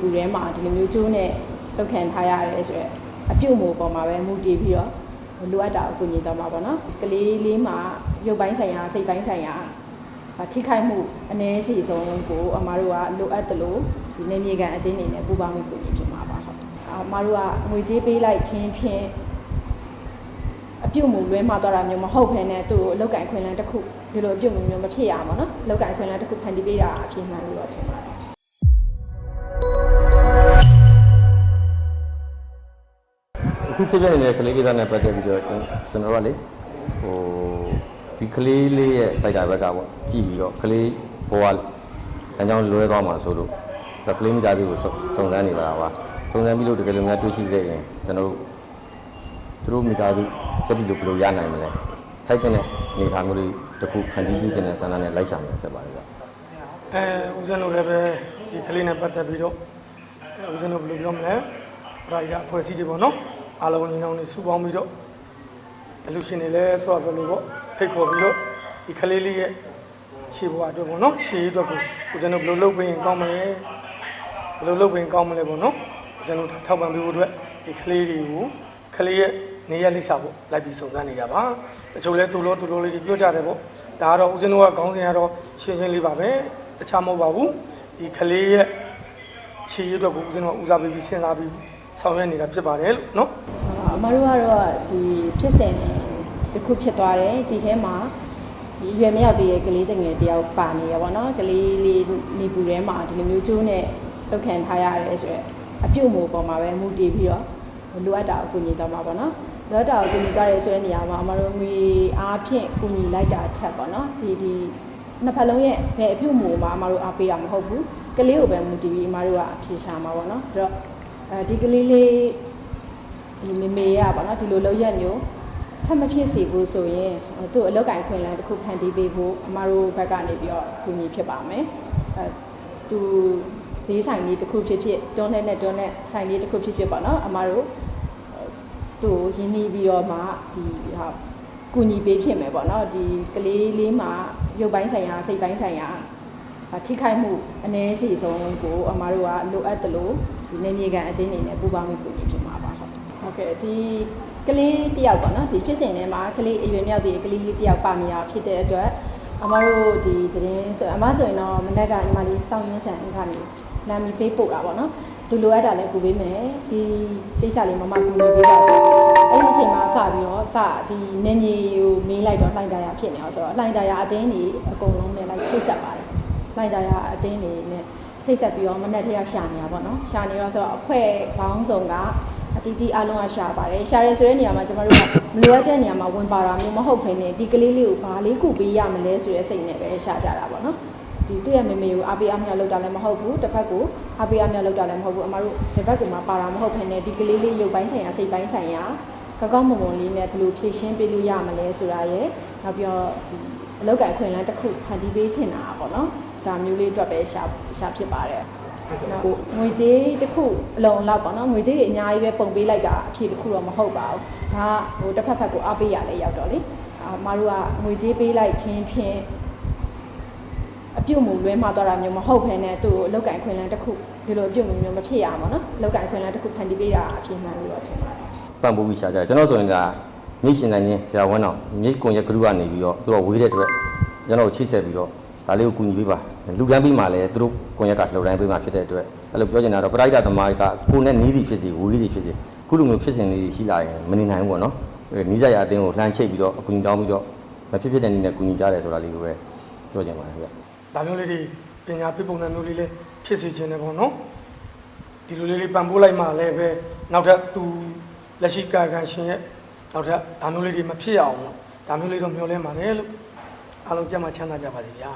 ပူထဲမှာဒီလိုမျိုးကျိုးနဲ့လောက်ခံထားရတယ်ဆိုတော့အပြုတ်မှုပေါ်မှာပဲမူတည်ပြီးတော့လိုအပ်တာကိုကူညီတော့မှာပေါ့နော်ကလေးလေးမှာရုပ်ပိုင်းဆိုင်ရာစိတ်ပိုင်းဆိုင်ရာထိခိုက်မှုအ ਨੇ စီဆုံးကိုအမားတို့ကလိုအပ်တယ်လို့ဒီနေမြေကန်အတင်းနေနဲ့ပူပေါင်းပြီးကူညီဖြစ်မှာပါဟုတ်အမားတို့ကငွေကြေးပေးလိုက်ခြင်းဖြင့်အပြုတ်မှုလွဲမှားသွားတာမျိုးမဟုတ်ဘဲနဲ့သူ့ကိုအလောက်ကင်ခွင့်လန်းတစ်ခုဒီလိုအပြုတ်မှုမျိုးမဖြစ်ရအောင်ပေါ့နော်အလောက်ကင်ခွင့်လန်းတစ်ခုဖန်တီးပေးတာအဖြစ်မှန်လို့တော့ထင်ပါတယ် အခုဖြစ်ဖြစ်နေတဲ့ကလေးကိစ္စနဲ့ပတ်သက်ပြီးတော့ကျွန်ကျွန်တော်ကလေဟိုဒီကလေးလေးရဲ့စိုက်တာဘက်ကပေါ့ကြည့်ပြီးတော့ကလေးဘဝလမ်းကြောင်းလွဲသွားမှာဆိုလို့ဒါကလေးမိသားစုကိုစုံစုံစမ်းနေပါတာပါစုံစမ်းပြီးလို့တကယ်လို့များတွေ့ရှိခဲ့ရင်ကျွန်တော်တို့သူတို့မိသားစုစက်တီလို့ဘယ်လိုရနိုင်မလဲထိုက်တဲ့အနေအထားမျိုးတွေတစ်ခုဖန်တီးပြီးခြင်းနဲ့ဆန္ဒနဲ့လိုက်ဆောင်ရဖြစ်ပါတယ်ဗျအဲဦးဇင်းတို့လည်းပဲဒီကလေးနဲ့ပတ်သက်ပြီးတော့အဲဦးဇင်းတို့ဘယ်လိုပြောမလဲပရိုက်တာအဖွဲ့အစည်းတွေပေါ့နော် အားလုံးညီနောင်တွေစုပေါင်းပြီးတော့အလူရှင်တွေလည်းဆိုတော့ဘယ်လိုပေါ့ဖိတ်ခေါ်ပြီးတော့ဒီကလေးလေးရဲ့ရှေ့ဘဝအတွက်ပေါ့နော်ရှေ့အတွက်ကိုဦးဇင်းတို့ဘယ်လိုလုပ်ပေးရင်ကောင်းမလဲဘယ်လိုလုပ်ပေးရင်ကောင်းမလဲပေါ့နော်ဦးဇင်းတို့ထောက်ပံ့ပေးဖို့အတွက်ဒီကလေးတွေကိုကလေးရဲ့နေရလိမ့်စာပေါ့လိုက်ပြီးစုံစမ်းနေကြပါတချို့လဲသူလို့သူလို့လေးတွေပြောကြတယ်ပေါ့ဒါကတော့ဦးဇင်းတို့ကခေါင်းစဉ်ကတော့ရှင်းရှင်းလေးပါပဲတခြားမဟုတ်ပါဘူးဒီကလေးရဲ့ရှေ့ရအတွက်ကိုဦးဇင်းတို့ကဦးစားပေးပြီးစဉ်းစားပြီး ဆောင်ရွက်နေတာဖြစ်ပါတယ်လို့နော်အမတို့ကတော့ဒီဖြစ်စဉ်တစ်ခုဖြစ်သွားတယ်ဒီထဲမှာဒီအရွယ်မရောက်သေးတဲ့ကလေးတငယ်တယောက်ပါနေရပါတော့ကလေးလေးနေပူထဲမှာဒီလိုမျိုးကျိုးနဲ့လောက်ခံထားရတယ်ဆိုတော့အပြုတ်မှုပေါ်မှာပဲမူတည်ပြီးတော့လိုအပ်တာကိုကူညီတော့မှာပေါ့နော်လိုအပ်တာကိုကူညီကြရဲဆိုတဲ့နေရာမှာအမတို့ငွေအားဖြင့်ကူညီလိုက်တာထက်ပေါ့နော်ဒီဒီနှစ်ဖက်လုံးရဲ့ဘယ်အပြုတ်မှုမှာအမတို့အားပေးတာမဟုတ်ဘူးကလေးကိုပဲမူတည်ပြီးအမတို့ကအဖြေရှာမှာပေါ့နော်ဆိုတော့ အဲဒီကလေးလေးဒီမေမေရပါတော့ဒီလိုလောက်ရက်မျိုးထပ်မဖြစ်စေဘူးဆိုရင်သူ့အလောက်ကင်ခွင့်လန်းတစ်ခုဖန်တီးပေးဖို့အမတို့ဘက်ကနေပြီးတော့ကူညီဖြစ်ပါမယ်အဲသူဈေးဆိုင်လေးတစ်ခုဖြစ်ဖြစ်တွန်းနဲ့နဲ့တွန်းနဲ့ဆိုင်လေးတစ်ခုဖြစ်ဖြစ်ပေါ့နော်အမတို့သူ့ကိုရင်းနှီးပြီးတော့မှဒီဟာကူညီပေးဖြစ်မယ်ပေါ့နော်ဒီကလေးလေးမှာရုပ်ပိုင်းဆိုင်ရာစိတ်ပိုင်းဆိုင်ရာထိခိုက်မှုအ ਨੇ စီဆုံးကိုအမတို့ကလိုအပ်တယ်လို့ ဒီနေမြေကန်အတင်းနေနဲ့ပူပေါင်းပြီးကူညီဖြစ်မှာပါဟုတ်ဟုတ်ကဲ့ဒီကလေးတယောက်ပေါ့နော်ဒီဖြစ်စဉ်ထဲမှာကလေးအရွယ်မြောက်တဲ့ကလေးလေးတယောက်ပါနေတာဖြစ်တဲ့အတွက်အမတို့ဒီသတင်းဆိုအမဆိုရင်တော့မနေ့ကညီမလေးစောင့်ရင်းဆန်ကနေနာမည်ပေးပို့တာပေါ့နော်သူလိုအပ်တာလည်းကူပေးမယ်ဒီကိစ္စလေးမမကူညီပေးပါဆိုအဲ့ဒီအချိန်မှာစပြီးတော့စဒီနေမြေကိုမေးလိုက်တော့လှိုင်းတရားဖြစ်နေအောင်ဆိုတော့လှိုင်းတရားအတင်းကြီးအကုန်လုံးနဲ့လိုက်ချိတ်ဆက်ပါတယ်လှိုင်းတရားအတင်းကြီးနဲ့ ချိတ်ဆက်ပြီးတော့မနေ့တည်းကရှာနေတာပေါ့နော်ရှာနေတော့ဆိုတော့အဖွဲ့ဘောင်းဆောင်ကအတီးတီးအလုံးကရှာပါတယ်ရှာရဲဆိုတဲ့နေရာမှာကျမတို့ကမလိုအပ်တဲ့နေရာမှာဝင်ပါတာမျိုးမဟုတ်ဘဲနဲ့ဒီကလေးလေးကိုဘာလေးကုပေးရမလဲဆိုတဲ့စိတ်နဲ့ပဲရှာကြတာပေါ့နော်ဒီတွေ့ရမေမေကိုအားပေးအားမြောက်လုပ်တာလည်းမဟုတ်ဘူးတစ်ဖက်ကိုအားပေးအားမြောက်လုပ်တာလည်းမဟုတ်ဘူးအမတို့ဒီဘက်ကမှပါတာမဟုတ်ဘဲနဲ့ဒီကလေးလေးရုပ်ပိုင်းဆိုင်ရာစိတ်ပိုင်းဆိုင်ရာ ကောက်ကောက်မွန်မွန်လေးနဲ့ဘယ်လိုဖြည့်ရှင်းပေးလို့ရမလဲဆိုတာရယ်နောက်ပြီးတော့ဒီအလောက်ကင်ခွင့်လန်းတစ်ခုဖန်တီးပေးချင်တာပေါ့နော်ဒါမျိုးလေးအတွက်ပဲရှာရှာဖြစ်ပါတယ်နော်ငွေကြေးတစ်ခုအလုံးလောက်ပေါ့နော်ငွေကြေးတွေအများကြီးပဲပုံပေးလိုက်တာအဖြေတစ်ခုတော့မဟုတ်ပါဘူးဒါကဟိုတစ်ဖက်ဖက်ကိုအားပေးရလဲရောက်တော့လေအာမတို့ကငွေကြေးပေးလိုက်ခြင်းဖြင့်အပြုတ်မှုလွဲမှားသွားတာမျိုးမဟုတ်ဘဲနဲ့သူ့ကိုအလောက်ကင်ခွင့်လန်းတစ်ခုဒီလိုအပြုတ်မှုမျိုးမဖြစ်ရအောင်ပေါ့နော်အလောက်ကင်ခွင့်လန်းတစ်ခုဖန်တီးပေးတာအဖြေမှန်လို့တော့ထင်ပါတယ် ပံ့ပိုးပြီးရှာကြတယ်ကျွန်တော်ဆိုရင်ဒါမြိတ်ရှင်နိုင်ချင်းဆရာဝင်းအောင်မြိတ်ကွန်ရက်ဂရုကနေပြီးတော့သူတို့ဝေးတဲ့အတွက်ကျွန်တော်ချိတ်ဆက်ပြီးတော့ဒါလေးကိုကူညီပေးပါလူတန်းပြီးမှလည်းသူတို့ကွန်ရက်ကလှုပ်တိုင်းပေးမှဖြစ်တဲ့အတွက်အဲ့လိုပြောချင်တာတော့ပရိုက်တာသမားကကိုနဲ့နီးစီဖြစ်စီဝေးစီဖြစ်စီခုလိုမျိုးဖြစ်စဉ်လေးရှိလာရင်မနေနိုင်ဘူးပေါ့နော်နီးစရာအတင်းကိုလှမ်းချိတ်ပြီးတော့အကူအညီတောင်းပြီးတော့မဖြစ်ဖြစ်တဲ့နည်းနဲ့ကူညီကြတယ်ဆိုတာလေးကိုပဲပြောချင်ပါတယ်ဗျဒါမျိုးလေးတွေပညာဖြစ်ပုံစံမျိုးလေးလေးဖြစ်စေခြင်းနဲ့ပေါ့နော်ဒီလိုလေးလေးပံ့ပိုးလိုက်မှလည်းပဲနောက်ထပ်သူ လက်ရှိကာကန်ရှင်ရဲ့နောက်ထပ်ဒါမျိုးလေးတွေမဖြစ်အောင်လို့ဒါမျိုးလေးတော့မျှော်လင့်ပါတယ်လို့အားလုံးကြက်မှချမ်းသာကြပါစေဗျာ